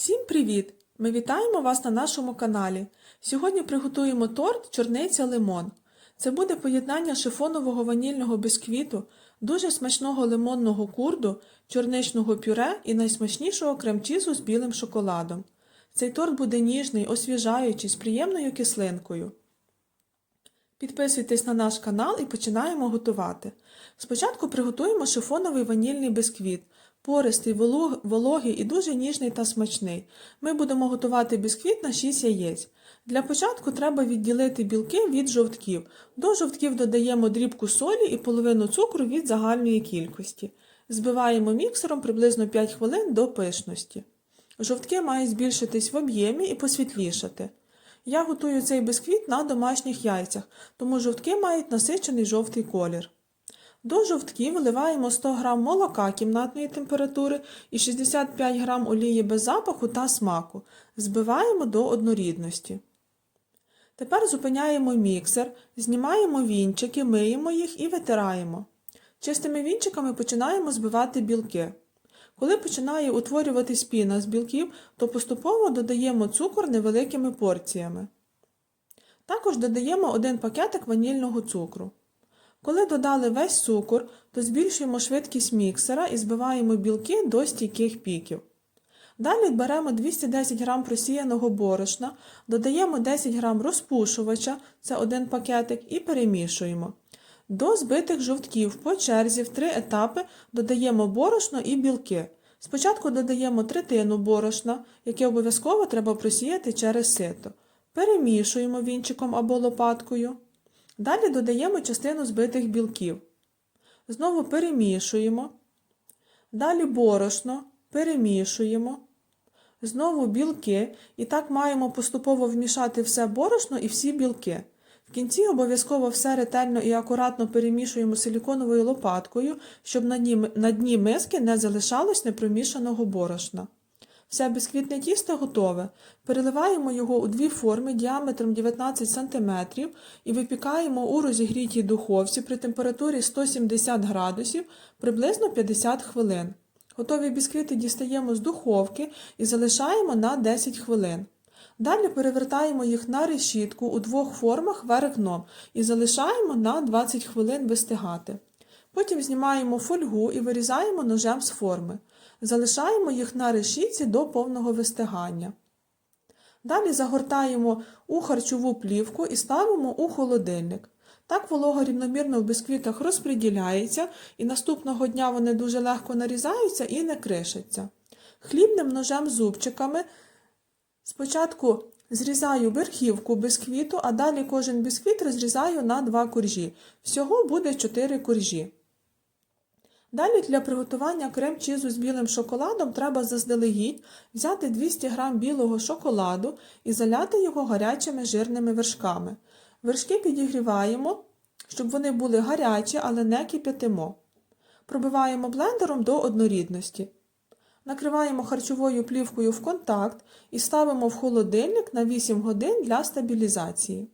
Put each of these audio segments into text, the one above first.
Всім привіт! Ми вітаємо вас на нашому каналі. Сьогодні приготуємо торт чорниця лимон. Це буде поєднання шифонового ванільного бісквіту, дуже смачного лимонного курду, чорничного пюре і найсмачнішого крем-чізу з білим шоколадом. Цей торт буде ніжний, освіжаючий, з приємною кислинкою. Підписуйтесь на наш канал і починаємо готувати. Спочатку приготуємо шифоновий ванільний бісквіт. Пористий, вологий і дуже ніжний та смачний. Ми будемо готувати бісквіт на 6 яєць. Для початку треба відділити білки від жовтків. До жовтків додаємо дрібку солі і половину цукру від загальної кількості. Збиваємо міксером приблизно 5 хвилин до пишності. Жовтки мають збільшитись в об'ємі і посвітлішати. Я готую цей бісквіт на домашніх яйцях, тому жовтки мають насичений жовтий колір. До жовтків вливаємо 100 г молока кімнатної температури і 65 г олії без запаху та смаку. Збиваємо до однорідності. Тепер зупиняємо міксер, знімаємо вінчики, миємо їх і витираємо. Чистими вінчиками починаємо збивати білки. Коли починає утворюватись піна з білків, то поступово додаємо цукор невеликими порціями. Також додаємо один пакетик ванільного цукру. Коли додали весь цукор, то збільшуємо швидкість міксера і збиваємо білки до стійких піків. Далі беремо 210 г просіяного борошна, додаємо 10 г розпушувача, це один пакетик, і перемішуємо. До збитих жовтків по черзі в три етапи додаємо борошно і білки. Спочатку додаємо третину борошна, яке обов'язково треба просіяти через сито. Перемішуємо вінчиком або лопаткою. Далі додаємо частину збитих білків. Знову перемішуємо. Далі борошно, перемішуємо. Знову білки. І так маємо поступово вмішати все борошно і всі білки. В кінці обов'язково все ретельно і акуратно перемішуємо силіконовою лопаткою, щоб на дні, миски не залишалось непромішаного борошна. Все бісквітне тісто готове. Переливаємо його у дві форми діаметром 19 см і випікаємо у розігрітій духовці при температурі 170 градусів приблизно 50 хвилин. Готові бісквіти дістаємо з духовки і залишаємо на 10 хвилин. Далі перевертаємо їх на решітку у двох формах вверх дном і залишаємо на 20 хвилин вистигати. Потім знімаємо фольгу і вирізаємо ножем з форми. Залишаємо їх на решітці до повного вистигання. Далі загортаємо у харчову плівку і ставимо у холодильник. Так волога рівномірно в бісквітах розподіляється, і наступного дня вони дуже легко нарізаються і не кришаться. Хлібним ножем зубчиками спочатку зрізаю верхівку бісквіту, а далі кожен бісквіт розрізаю на два коржі. Всього буде 4 коржі. Далі для приготування крем-чізу з білим шоколадом треба заздалегідь взяти 200 г білого шоколаду і заляти його гарячими жирними вершками. Вершки підігріваємо, щоб вони були гарячі, але не кип'ятимо. Пробиваємо блендером до однорідності. Накриваємо харчовою плівкою в контакт і ставимо в холодильник на 8 годин для стабілізації.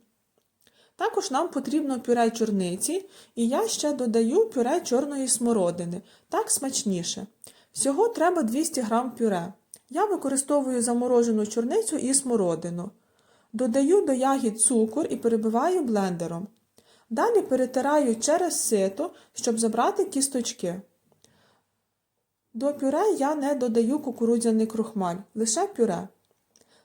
Також нам потрібно пюре чорниці, і я ще додаю пюре чорної смородини, так смачніше. Всього треба 200 г пюре. Я використовую заморожену чорницю і смородину. Додаю до ягід цукор і перебиваю блендером. Далі перетираю через сито, щоб забрати кісточки. До пюре я не додаю кукурудзяний крохмаль, лише пюре.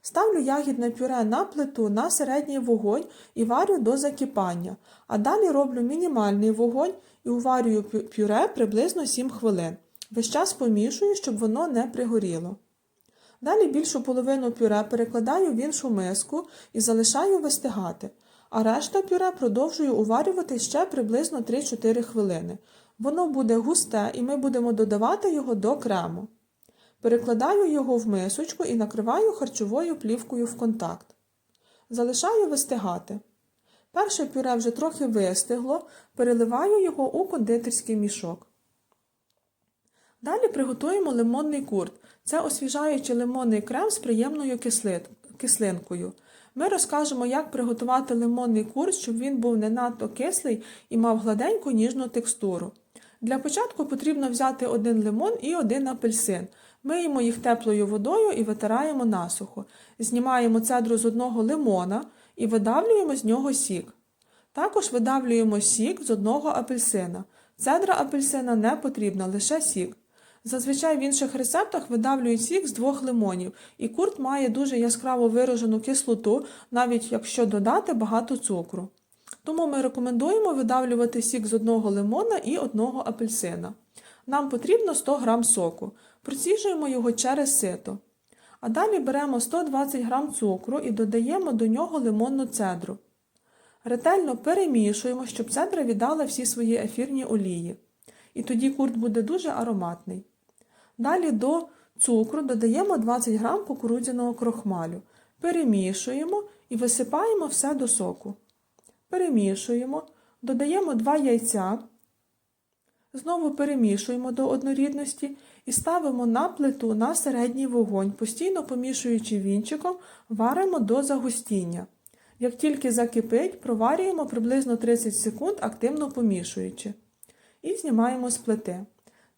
Ставлю ягідне пюре на плиту на середній вогонь і варю до закипання, а далі роблю мінімальний вогонь і уварюю пюре приблизно 7 хвилин. Весь час помішую, щоб воно не пригоріло. Далі більшу половину пюре перекладаю в іншу миску і залишаю вистигати, а решта пюре продовжую уварювати ще приблизно 3-4 хвилини. Воно буде густе і ми будемо додавати його до крему. Перекладаю його в мисочку і накриваю харчовою плівкою в контакт. Залишаю вистигати. Перше пюре вже трохи вистигло, переливаю його у кондитерський мішок. Далі приготуємо лимонний курт. Це освіжаючий лимонний крем з приємною кислинкою. Ми розкажемо, як приготувати лимонний курт, щоб він був не надто кислий і мав гладеньку ніжну текстуру. Для початку потрібно взяти один лимон і один апельсин. Миємо їх теплою водою і витираємо насухо. Знімаємо цедру з одного лимона і видавлюємо з нього сік. Також видавлюємо сік з одного апельсина. Цедра апельсина не потрібна, лише сік. Зазвичай в інших рецептах видавлюють сік з двох лимонів, і курт має дуже яскраво виражену кислоту, навіть якщо додати багато цукру. Тому ми рекомендуємо видавлювати сік з одного лимона і одного апельсина. Нам потрібно 100 г соку. Проціжуємо його через сито. А далі беремо 120 г цукру і додаємо до нього лимонну цедру. Ретельно перемішуємо, щоб цедра віддала всі свої ефірні олії. І тоді курт буде дуже ароматний. Далі до цукру додаємо 20 г кукурудзяного крохмалю. Перемішуємо і висипаємо все до соку. Перемішуємо, додаємо 2 яйця. Знову перемішуємо до однорідності і ставимо на плиту на середній вогонь, постійно помішуючи вінчиком, варимо до загустіння. Як тільки закипить, проварюємо приблизно 30 секунд, активно помішуючи. І знімаємо з плити.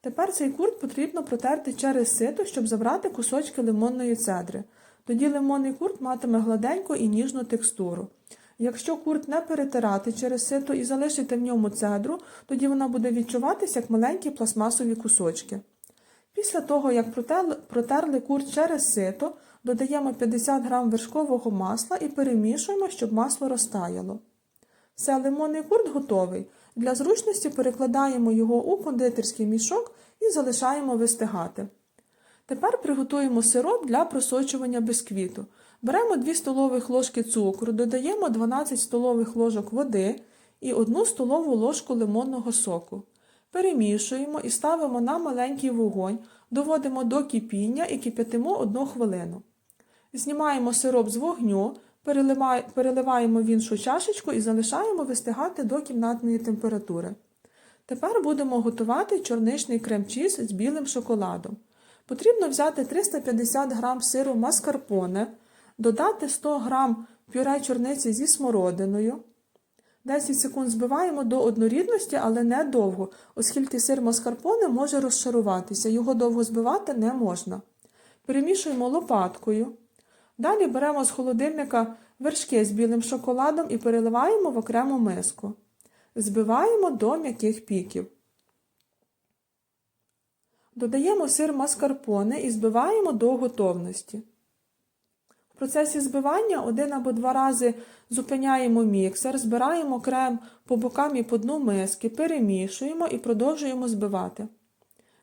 Тепер цей курт потрібно протерти через сито, щоб забрати кусочки лимонної цедри. Тоді лимонний курт матиме гладеньку і ніжну текстуру. Якщо курт не перетирати через сито і залишити в ньому цедру, тоді вона буде відчуватися як маленькі пластмасові кусочки. Після того, як протерли, курт через сито, додаємо 50 г вершкового масла і перемішуємо, щоб масло розтаяло. Все, лимонний курт готовий. Для зручності перекладаємо його у кондитерський мішок і залишаємо вистигати. Тепер приготуємо сироп для просочування бисквіту. Беремо 2 столових ложки цукру, додаємо 12 столових ложок води і 1 столову ложку лимонного соку. Перемішуємо і ставимо на маленький вогонь, доводимо до кипіння і кип'ятимо 1 хвилину. Знімаємо сироп з вогню, переливаємо в іншу чашечку і залишаємо вистигати до кімнатної температури. Тепер будемо готувати чорничний крем-чіз з білим шоколадом. Потрібно взяти 350 г сиру маскарпоне, додати 100 г пюре чорниці зі смородиною. 10 секунд збиваємо до однорідності, але не довго, оскільки сир маскарпоне може розшаруватися, його довго збивати не можна. Перемішуємо лопаткою. Далі беремо з холодильника вершки з білим шоколадом і переливаємо в окрему миску. Збиваємо до м'яких піків. Додаємо сир маскарпоне і збиваємо до готовності. В процесі збивання один або два рази зупиняємо міксер, збираємо крем по бокам і по дну миски, перемішуємо і продовжуємо збивати.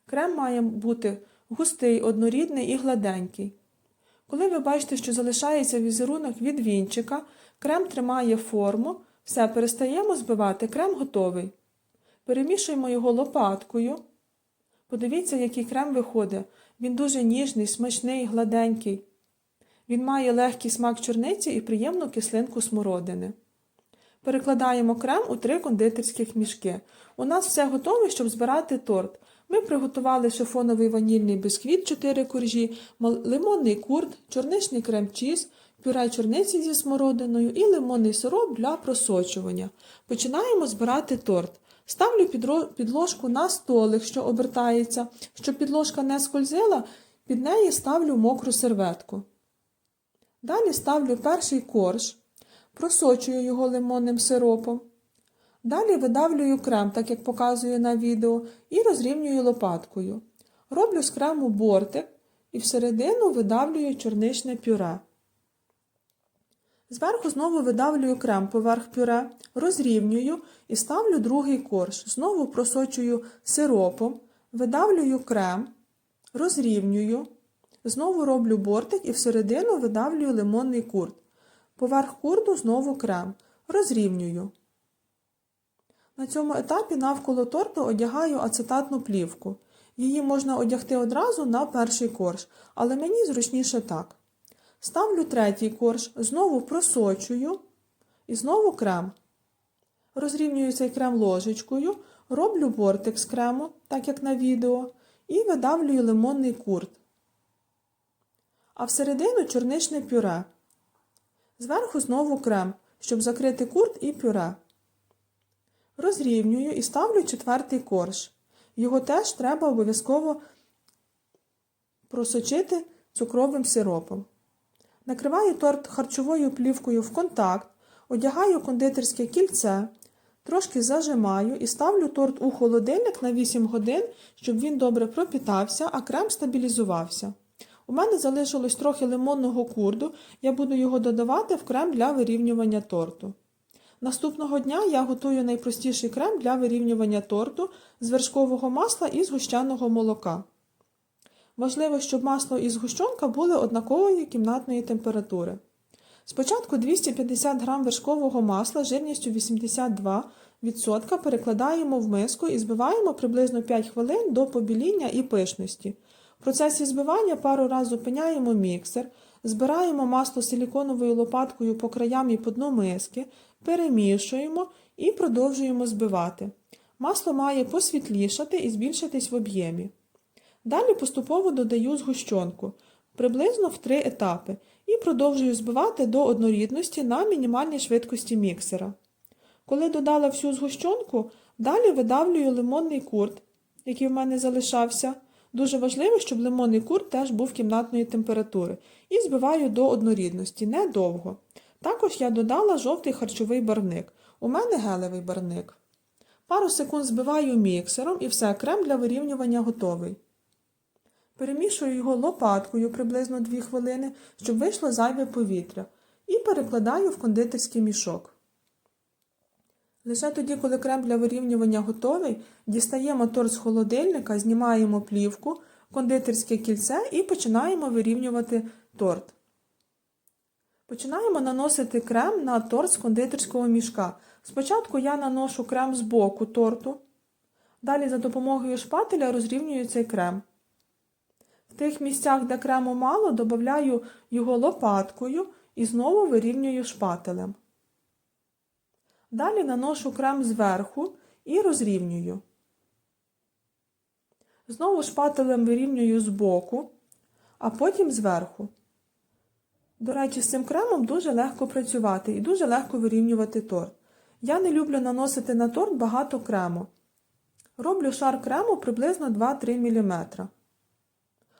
Крем має бути густий, однорідний і гладенький. Коли ви бачите, що залишається візерунок від вінчика, крем тримає форму, все перестаємо збивати, крем готовий. Перемішуємо його лопаткою. Подивіться, який крем виходить. Він дуже ніжний, смачний, гладенький. Він має легкий смак чорниці і приємну кислинку смородини. Перекладаємо крем у три кондитерських мішки. У нас все готове, щоб збирати торт. Ми приготували шифоновий ванільний бисквіт 4 коржі, лимонний курт, чорничний крем-чіз, пюре чорниці зі смородиною і лимонний сироп для просочування. Починаємо збирати торт. Ставлю підложку на столик, що обертається. Щоб підложка не скользила, під неї ставлю мокру серветку. Далі ставлю перший корж, просочую його лимонним сиропом. Далі видавлюю крем, так як показую на відео, і розрівнюю лопаткою. Роблю з крему бортик і всередину видавлюю чорничне пюре. Зверху знову видавлюю крем поверх пюре, розрівнюю і ставлю другий корж. Знову просочую сиропом, видавлюю крем, розрівнюю. Знову роблю бортик і всередину видавлюю лимонний курт. Поверх курту знову крем. Розрівнюю. На цьому етапі навколо торту одягаю ацетатну плівку. Її можна одягти одразу на перший корж, але мені зручніше так. Ставлю третій корж, знову просочую і знову крем. Розрівнюю цей крем ложечкою, роблю бортик з крему, так як на відео, і видавлюю лимонний курт. А всередину чорничне пюре. Зверху знову крем, щоб закрити курт і пюре. Розрівнюю і ставлю четвертий корж. Його теж треба обов'язково просочити цукровим сиропом. Накриваю торт харчовою плівкою в контакт, одягаю кондитерське кільце, трошки зажимаю і ставлю торт у холодильник на 8 годин, щоб він добре пропітався, а крем стабілізувався. У мене залишилось трохи лимонного курду, я буду його додавати в крем для вирівнювання торту. Наступного дня я готую найпростіший крем для вирівнювання торту з вершкового масла і згущеного молока. Важливо, щоб масло і згущенка були однакової кімнатної температури. Спочатку 250 г вершкового масла жирністю 82% перекладаємо в миску і збиваємо приблизно 5 хвилин до побіління і пишності. В процесі збивання пару разів зупиняємо міксер, збираємо масло силіконовою лопаткою по краям і по дну миски, перемішуємо і продовжуємо збивати. Масло має посвітлішати і збільшитись в об'ємі. Далі поступово додаю згущенку, приблизно в три етапи, і продовжую збивати до однорідності на мінімальній швидкості міксера. Коли додала всю згущенку, далі видавлюю лимонний курт, який в мене залишався. Дуже важливо, щоб лимонний курт теж був кімнатної температури, і збиваю до однорідності, недовго. Також я додала жовтий харчовий барвник. У мене гелевий барвник. Пару секунд збиваю міксером і все, крем для вирівнювання готовий. Перемішую його лопаткою приблизно 2 хвилини, щоб вийшло зайве повітря, і перекладаю в кондитерський мішок. Лише тоді, коли крем для вирівнювання готовий, дістаємо торт з холодильника, знімаємо плівку, кондитерське кільце і починаємо вирівнювати торт. Починаємо наносити крем на торт з кондитерського мішка. Спочатку я наношу крем з боку торту, далі за допомогою шпателя розрівнюю цей крем. В тих місцях, де крему мало, додаю його лопаткою і знову вирівнюю шпателем. Далі наношу крем зверху і розрівнюю. Знову шпателем вирівнюю збоку, а потім зверху. До речі, з цим кремом дуже легко працювати і дуже легко вирівнювати торт. Я не люблю наносити на торт багато крему. Роблю шар крему приблизно 2-3 мм.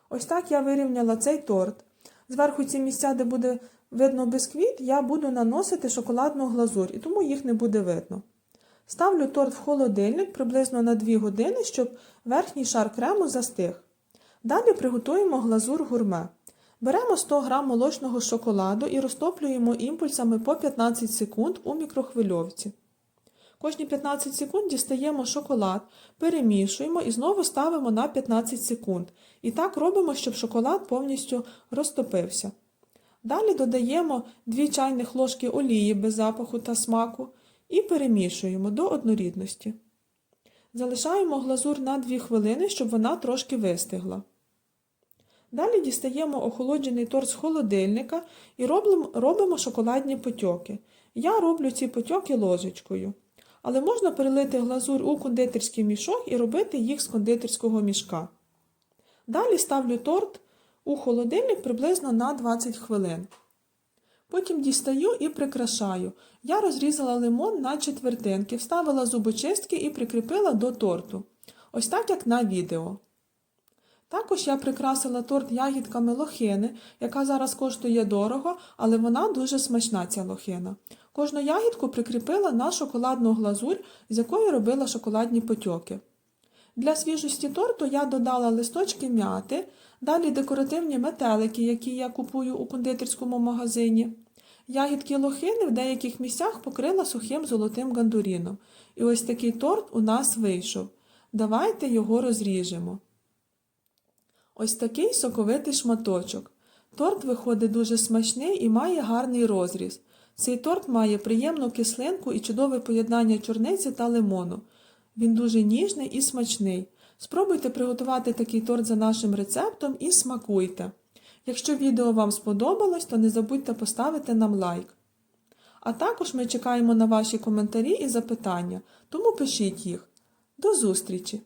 Ось так я вирівняла цей торт. Зверху ці місця, де буде видно бисквіт, я буду наносити шоколадну глазурь, і тому їх не буде видно. Ставлю торт в холодильник приблизно на 2 години, щоб верхній шар крему застиг. Далі приготуємо глазур гурме. Беремо 100 г молочного шоколаду і розтоплюємо імпульсами по 15 секунд у мікрохвильовці. Кожні 15 секунд дістаємо шоколад, перемішуємо і знову ставимо на 15 секунд. І так робимо, щоб шоколад повністю розтопився. Далі додаємо 2 чайних ложки олії без запаху та смаку і перемішуємо до однорідності. Залишаємо глазур на 2 хвилини, щоб вона трошки вистигла. Далі дістаємо охолоджений торт з холодильника і робимо, шоколадні потьоки. Я роблю ці потьоки ложечкою. Але можна перелити глазур у кондитерський мішок і робити їх з кондитерського мішка. Далі ставлю торт у холодильник приблизно на 20 хвилин. Потім дістаю і прикрашаю. Я розрізала лимон на четвертинки, вставила зубочистки і прикріпила до торту. Ось так, як на відео. Також я прикрасила торт ягідками лохини, яка зараз коштує дорого, але вона дуже смачна, ця лохина. Кожну ягідку прикріпила на шоколадну глазурь, з якої робила шоколадні потьоки. Для свіжості торту я додала листочки м'яти, далі декоративні метелики, які я купую у кондитерському магазині. Ягідки лохини в деяких місцях покрила сухим золотим гандуріном. І ось такий торт у нас вийшов. Давайте його розріжемо. Ось такий соковитий шматочок. Торт виходить дуже смачний і має гарний розріз. Цей торт має приємну кислинку і чудове поєднання чорниці та лимону. Він дуже ніжний і смачний. Спробуйте приготувати такий торт за нашим рецептом і смакуйте. Якщо відео вам сподобалось, то не забудьте поставити нам лайк. А також ми чекаємо на ваші коментарі і запитання, тому пишіть їх. До зустрічі!